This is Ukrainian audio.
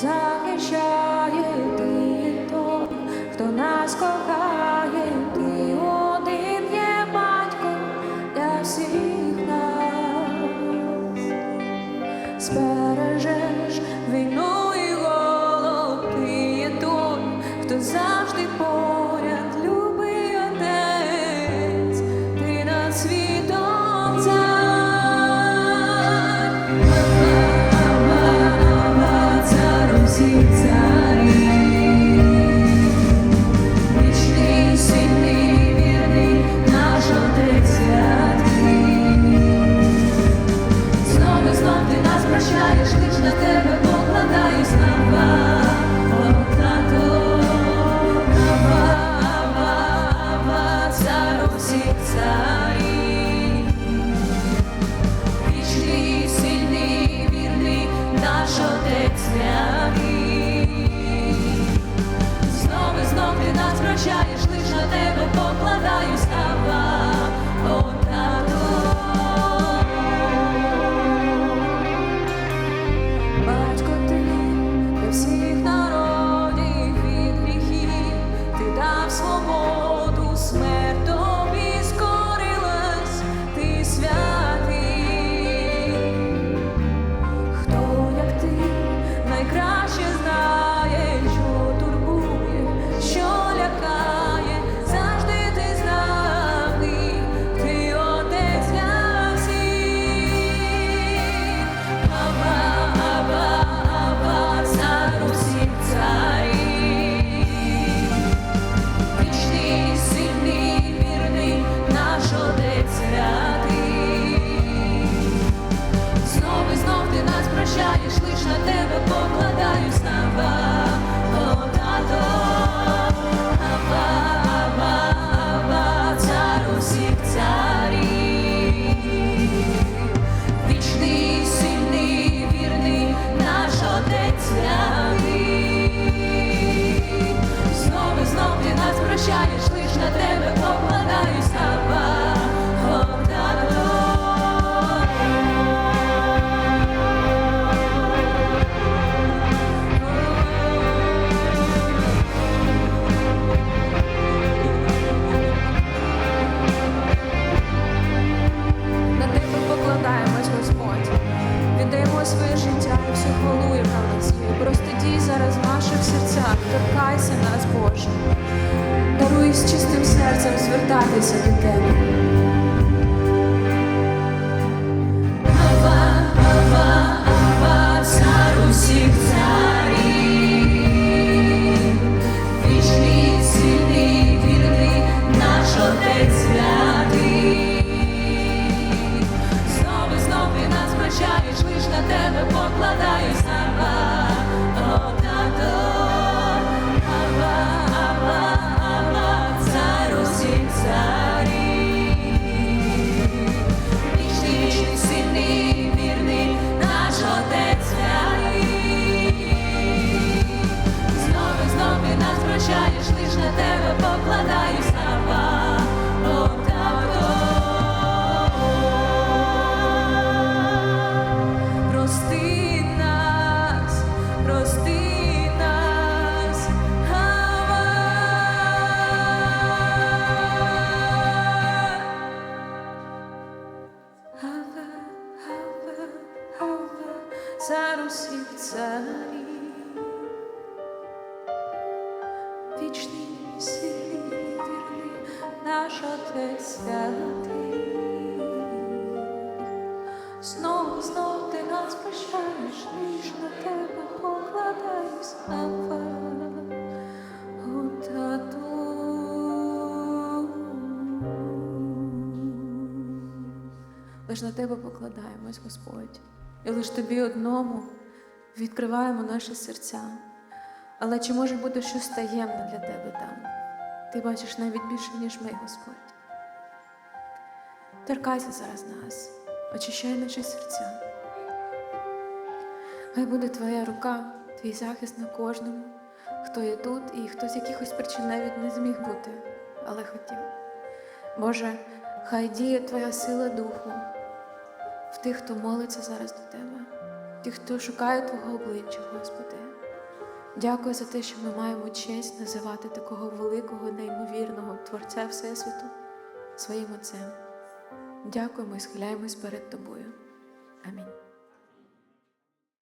захищає ти той, хто нас кохає, ти один є батько для всіх нас. Своє життя і всю хвалу, яка в нас є. Просто дій зараз в наших серцях, торкайся нас, Боже. Даруй з чистим серцем звертатися до тебе. Прощаєш, лиш на тебе покладаюсь, Ава, о, тато. Ава, ава, ава, цар усіх царів. Вічний, вічний, сильний, вірний, наш отець святий. Знов і знов нас прощаєш, лиш на тебе покладаюсь, цар усіх царів. Вічний, сильний, вірний, наш Отець святий. Знову, знов ти нас прощаєш, лиш на тебе покладаюсь, о. Лиш на тебе покладаємось, Господь, і лиш тобі одному відкриваємо наші серця. Але чи може бути щось таємне для тебе там? Ти бачиш навіть більше, ніж ми, Господь. Торкайся зараз нас, очищай наші серця. Хай буде твоя рука, твій захист на кожному, хто є тут і хто з якихось причин навіть не зміг бути, але хотів. Боже, хай діє Твоя сила духу в тих, хто молиться зараз до Тебе, тих, хто шукає Твого обличчя, Господи. Дякую за те, що ми маємо честь називати такого великого, неймовірного Творця Всесвіту своїм Отцем. Дякуємо і схиляємось перед Тобою. Амінь.